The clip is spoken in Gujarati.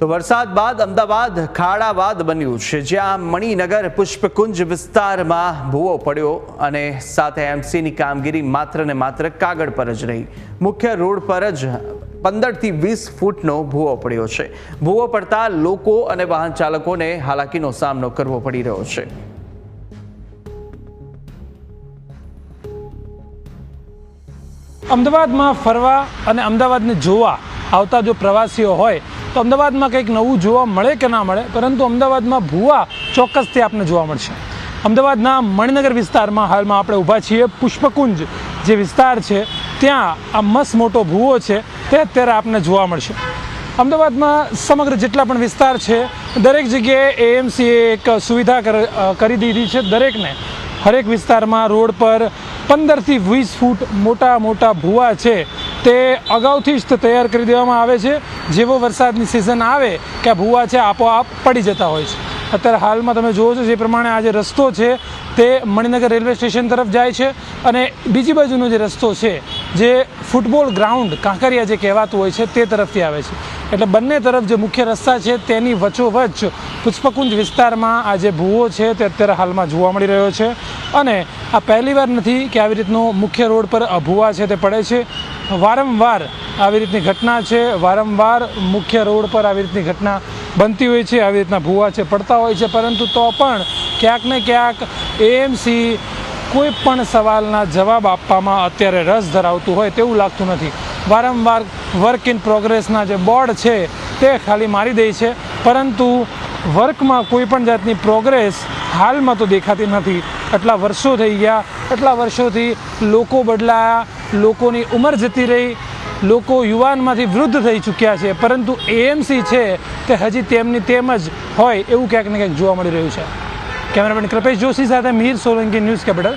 તો વરસાદ બાદ અમદાવાદ ખાડાવાદ બન્યું છે. જ્યાં મણિનગર પુષ્પકુંજ વિસ્તારમાં ભૂવો પડ્યો અને સાથે એમસીની કામગીરી માત્ર ને માત્ર કાગળ પર જ રહી. મુખ્ય રોડ પર જ પંદરથી વીસ ફૂટનો ભૂવો પડ્યો છે. ભૂવો પડતા લોકો અને વાહન ચાલકોને હાલાકીનો સામનો કરવો પડી રહ્યો છે. અમદાવાદમાં ફરવા અને અમદાવાદને જોવા આવતા જો પ્રવાસીઓ હોય તો અમદાવાદમાં કંઈક નવું જોવા મળે કે ના મળે? પરંતુ અમદાવાદમાં ભૂવા ચોક્કસથી આપને જોવા મળશે. અમદાવાદના મણિનગર વિસ્તારમાં હાલમાં આપણે ઊભા છીએ પુષ્પકુંજ જે વિસ્તાર છે, ત્યાં આ મસ્ત મોટો ભૂવો છે, તે અત્યારે આપને જોવા મળશે. અમદાવાદમાં સમગ્ર જેટલા પણ વિસ્તાર છે, દરેક જગ્યાએ એએમસીએ એક સુવિધા કર- દીધી છે દરેકને. હરેક વિસ્તારમાં રોડ પર પંદરથી વીસ ફૂટ મોટા મોટા ભૂવા છે. તે અગાઉથી જ તૈયાર કરી દેવામાં આવે છે. જેવો વરસાદની સિઝન આવે કે ભૂવા છે, આપોઆપ પડી જતા હોય છે. અત્યારે હાલમાં તમે જુઓ છો, જે પ્રમાણે આ જે રસ્તો છે, તે મણિનગર રેલવે સ્ટેશન તરફ જાય છે અને બીજી બાજુનો જે રસ્તો છે, જે ફૂટબોલ ગ્રાઉન્ડ કાંકરિયા જે કહેવાતું હોય છે, તે તરફથી આવે છે. એટલે બંને તરફ જે મુખ્ય રસ્તા છે, તેની વચ્ચોવચ્ચ પુષ્પકુંજ વિસ્તારમાં આ જે ભૂવો છે, તે અત્યારે હાલમાં જોવા મળી રહ્યો છે. અને આ પહેલીવાર નથી કે આવી રીતનો મુખ્ય રોડ પર ભૂવા છે તે પડે છે. વારંવાર આવી રીતની ઘટના છે. વારંવાર મુખ્ય રોડ પર આવી રીતની ઘટના બનતી હોય છે. આવી રીતના ભૂવા છે, પડતા હોય છે. પરંતુ તો પણ ક્યાંક ને ક્યાંક એએમસી કોઈ પણ સવાલના જવાબ આપવામાં અત્યારે રસ ધરાવતું હોય તેવું લાગતું નથી. વારંવાર વર્ક ઇન પ્રોગ્રેસના જે બોર્ડ છે તે ખાલી મારી દે છે. પરંતુ વર્કમાં કોઈ પણ જાતની પ્રોગ્રેસ હાલમાં તો દેખાતી નથી. એટલા વર્ષો થઈ ગયા એટલા વર્ષોથી લોકો બદલાયા, લોકોની ઉંમર જતી રહી, લોકો યુવાનમાંથી વૃદ્ધ થઈ ચૂક્યા છે. પરંતુ એએમસી છે તે હજી તેમની તેમ જ હોય એવું ક્યાંક ને ક્યાંક જોવા મળી રહ્યું છે. કેમેરામેન કૃપેશ જોશી સાથે મીર સોલંકી ન્યૂઝ કેપિટલ.